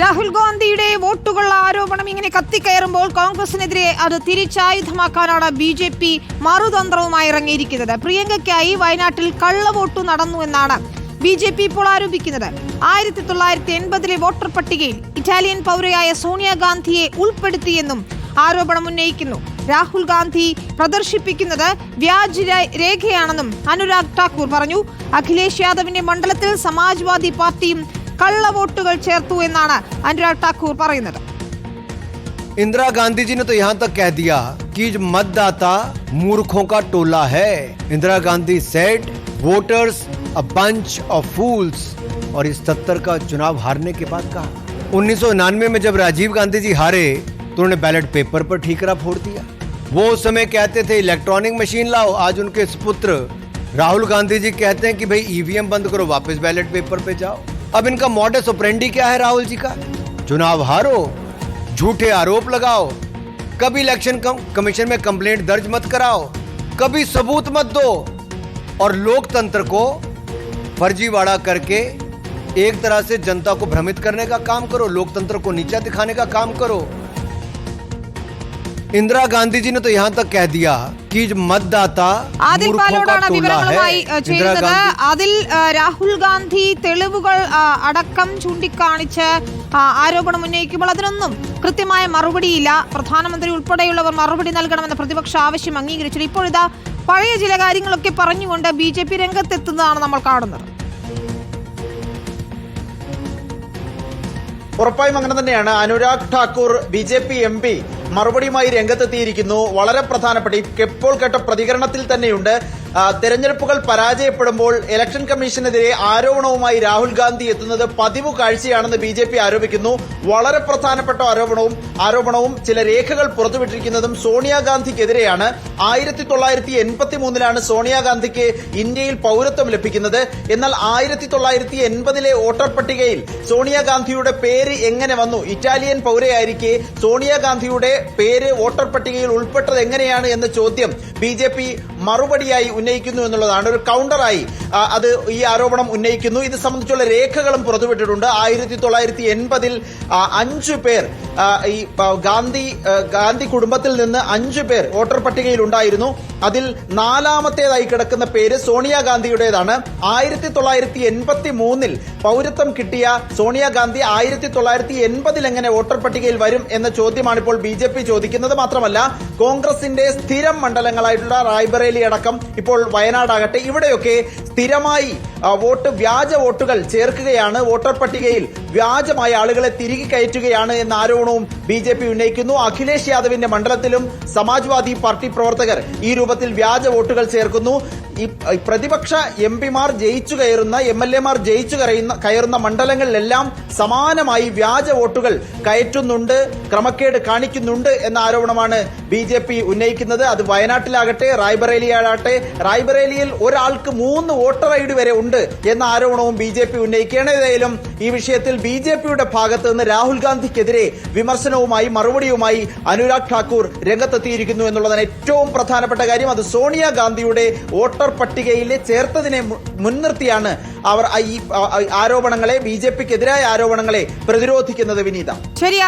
രാഹുൽ ഗാന്ധിയുടെ വോട്ടുകളുടെ ആരോപണം ഇങ്ങനെ കത്തിക്കയറുമ്പോൾ കോൺഗ്രസിനെതിരെ അത് തിരിച്ചായുധമാക്കാനാണ് ബി ജെ പി മറുതന്ത്രവുമായി ഇറങ്ങിയിരിക്കുന്നത്. പ്രിയങ്കയ്ക്കായി വയനാട്ടിൽ കള്ളവോട്ടു നടന്നു എന്നാണ് ബി ജെ പി ഇപ്പോൾ ആരോപിക്കുന്നത്. ആയിരത്തി തൊള്ളായിരത്തി എൺപതിലെ വോട്ടർ പട്ടികയിൽ ഇറ്റാലിയൻ പൗരയായ സോണിയാഗാന്ധിയെ ഉൾപ്പെടുത്തിയെന്നും ആരോപണം ഉന്നയിക്കുന്നു. രാഹുൽ ഗാന്ധി പ്രദർശിപ്പിക്കുന്നത് വ്യാജ രേഖയാണെന്നും അനുരാഗ് ഠാക്കൂർ പറഞ്ഞു. അഖിലേഷ് യാദവിന്റെ മണ്ഡലത്തിൽ സമാജ്വാദി പാർട്ടിയും കള്ളവോട്ടുകൾ ചേർത്തു എന്നാണ് അനുരാഗ് ഠാക്കൂർ പറയുന്നത് इंदिरा गांधी जी ने तो यहाँ तक कह दिया कि जो मतदाता मूर्खों का टोला है Indira Gandhi said voters a bunch of fools और इस सत्तर का चुनाव हारने के बाद कहा उन्नीस में जब राजीव गांधी जी हारे तो उन्होंने बैलेट पेपर पर ठीकरा फोड़ दिया वो उस समय कहते थे इलेक्ट्रॉनिक मशीन लाओ आज उनके सुपुत्र राहुल गांधी जी कहते हैं कि भाई ईवीएम बंद करो वापस बैलेट पेपर पे जाओ अब इनका मॉडस ऑपरेंडी क्या है राहुल जी का? चुनाव हारो, झूठे आरोप लगाओ, कभी इलेक्शन कम- कमीशन में कंप्लेंट दर्ज मत कराओ, कभी सबूत मत दो, और लोकतंत्र को फर्जीवाड़ा करके एक तरह से जनता को भ्रमित करने का काम करो, लोकतंत्र को नीचा दिखाने का काम करो। इंदिरा गांधी जी ने तो यहाँ तक कह दिया कि जो मतदाता ആദിൽ मूर्खों का പാലോടാണ് टोला വിവരങ്ങളുമായി है ഏഹ്, इंदिरा ചേരുന്നത് गांधी അതിൽ ഏഹ്, രാഹുൽ ഗാന്ധി തെളിവുകൾ ആ, അടക്കം ചൂണ്ടിക്കാണിച്ച് ആ, ആരോപണം ഉന്നയിക്കുമ്പോൾ അതിനൊന്നും കൃത്യമായ മറുപടിയില്ല പ്രധാനമന്ത്രി ഉൾപ്പെടെയുള്ളവർ മറുപടി നൽകണമെന്ന പ്രതിപക്ഷ ആവശ്യം അംഗീകരിച്ചില്ല ഇപ്പോഴിതാ പഴയ ചില കാര്യങ്ങളൊക്കെ പറഞ്ഞുകൊണ്ട് ബി ജെ പി രംഗത്തെത്തുന്നതാണ് നമ്മൾ കാണുന്നത് ഉറപ്പായും അങ്ങനെ തന്നെയാണ് Anurag Thakur B J P M P മറുപടിയുമായി രംഗത്തെത്തിയിരിക്കുന്നു. വളരെ പ്രധാനപ്പെട്ട ഇപ്പോൾ കേട്ട പ്രതികരണത്തിൽ തന്നെയുണ്ട്. തെരഞ്ഞെടുപ്പുകൾ പരാജയപ്പെടുമ്പോൾ ഇലക്ഷൻ കമ്മീഷനെതിരെ ആരോപണവുമായി രാഹുൽ ഗാന്ധി എത്തുന്നത് പതിവ് കാഴ്ചയാണെന്ന് ബി ആരോപിക്കുന്നു. വളരെ പ്രധാനപ്പെട്ട ആരോപണവും ആരോപണവും ചില രേഖകൾ പുറത്തുവിട്ടിരിക്കുന്നതും സോണിയാഗാന്ധിക്കെതിരെയാണ്. ആയിരത്തി തൊള്ളായിരത്തി എൺപത്തി മൂന്നിലാണ് സോണിയാഗാന്ധിക്ക് ഇന്ത്യയിൽ പൌരത്വം ലഭിക്കുന്നത്. എന്നാൽ ആയിരത്തി തൊള്ളായിരത്തി എൺപതിലെ വോട്ടർ പട്ടികയിൽ സോണിയാഗാന്ധിയുടെ പേര് എങ്ങനെ വന്നു? ഇറ്റാലിയൻ പൌരയായിരിക്കെ സോണിയാഗാന്ധിയുടെ പേര് വോട്ടർ പട്ടികയിൽ ഉൾപ്പെട്ടത് എങ്ങനെയാണ് എന്ന ചോദ്യം ബി ജെ പി മറുപടിയായി ഉന്നയിക്കുന്നു എന്നുള്ളതാണ്. ഒരു കൗണ്ടറായി അത് ഈ ആരോപണം ഉന്നയിക്കുന്നു. ഇത് സംബന്ധിച്ചുള്ള രേഖകളും പുറത്തുവിട്ടിട്ടുണ്ട്. ആയിരത്തി തൊള്ളായിരത്തി എൺപതിൽ അഞ്ചു പേർ ഈ ഗാന്ധി ഗാന്ധി കുടുംബത്തിൽ നിന്ന് അഞ്ചു പേർ വോട്ടർ പട്ടികയിൽ ഉണ്ടായിരുന്നു അതിൽ നാലാമത്തേതായി കിടക്കുന്ന പേര് സോണിയാഗാന്ധിയുടേതാണ്. ആയിരത്തി തൊള്ളായിരത്തി എൺപത്തി മൂന്നിൽ പൗരത്വം കിട്ടിയ സോണിയാഗാന്ധി ആയിരത്തി തൊള്ളായിരത്തി എൺപതിൽ എങ്ങനെ വോട്ടർ പട്ടികയിൽ വരും എന്ന ചോദ്യമാണ് ഇപ്പോൾ ബി ചോദിക്കുന്നത്. മാത്രമല്ല കോൺഗ്രസിന്റെ സ്ഥിരം മണ്ഡലങ്ങളായിട്ടുള്ള റായ്ബറേലി അടക്കം ഇപ്പോൾ വയനാടാകട്ടെ ഇവിടെയൊക്കെ സ്ഥിരമായി വോട്ട് വ്യാജ വോട്ടുകൾ ചേർക്കുകയാണ്. വോട്ടർ പട്ടികയിൽ വ്യാജമായ ആളുകളെ തിരികെ കയറ്റുകയാണ് എന്ന ആരോപണവും ബി ജെ പി ഉന്നയിക്കുന്നു. അഖിലേഷ് യാദവിന്റെ മണ്ഡലത്തിലും സമാജ്വാദി പാർട്ടി പ്രവർത്തകർ ഈ രൂപത്തിൽ വ്യാജ വോട്ടുകൾ ചേർക്കുന്നു. പ്രതിപക്ഷ എം പിമാർ ജയിച്ചു കയറുന്ന എം എൽ എമാർ ജയിച്ചു കയറുന്ന കയറുന്ന മണ്ഡലങ്ങളിലെല്ലാം സമാനമായി വ്യാജ വോട്ടുകൾ കയറ്റുന്നുണ്ട് ക്രമക്കേട് കാണിക്കുന്നുണ്ട് എന്ന ആരോപണമാണ് ബി ജെ പി ഉന്നയിക്കുന്നത്. അത് വയനാട്ടിലാകട്ടെ റായ്ബറേലിയാകട്ടെ റായ്ബറേലിയിൽ ഒരാൾക്ക് മൂന്ന് വോട്ടർ ഐ ഡി വരെ ഉണ്ട് എന്ന ആരോപണവും ബി ജെ പി ഉന്നയിക്കുകയാണ്. ഏതായാലും ഈ വിഷയത്തിൽ ബി ജെ പിയുടെ ഭാഗത്ത് നിന്ന് രാഹുൽ ഗാന്ധിക്കെതിരെ വിമർശനവുമായി മറുപടിയുമായി അനുരാഗ് ഠാക്കൂർ രംഗത്തെത്തിയിരിക്കുന്നു എന്നുള്ളതാണ് ഏറ്റവും പ്രധാനപ്പെട്ട കാര്യം. അത് സോണിയ ഗാന്ധിയുടെ വോട്ടർ പട്ടികയിൽ ചേർത്തതിനെ മുൻനിർത്തിയാണ് അവർ ഈ ആരോപണങ്ങളെ ബി ജെ പിക്കെതിരായ ആരോപണങ്ങളെ പ്രതിരോധിക്കുന്നത് വിനീത. ശരി